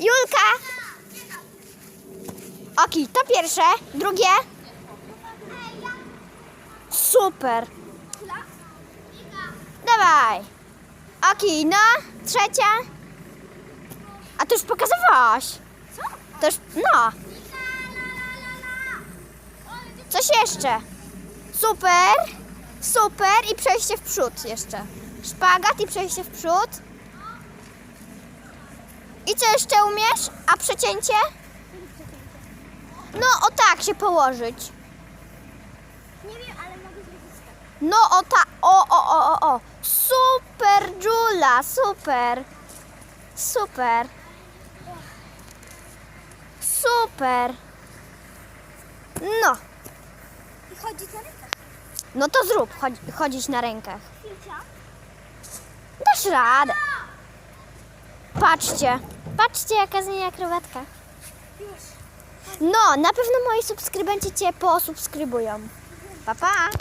Julka! Oki, to pierwsze. Drugie. Super. Dawaj. Oki, no. Trzecia. A to już pokazywałaś. To już, no. Coś jeszcze. Super. Super. I przejście w przód jeszcze. Szpagat i przejście w przód. I co jeszcze umiesz? A przecięcie? No o tak się położyć. Nie wiem, ale mogę zrobić tak. No o ta, o, o, o, o, o. Super, Jula, super. Super. Super. No, I chodzi na rękach. no to zrób, chodź, chodzić na rękach. Dasz radę. Patrzcie, patrzcie jaka z niej akrobatka. Już. No, na pewno moi subskrybenci Cię posubskrybują. Pa, pa.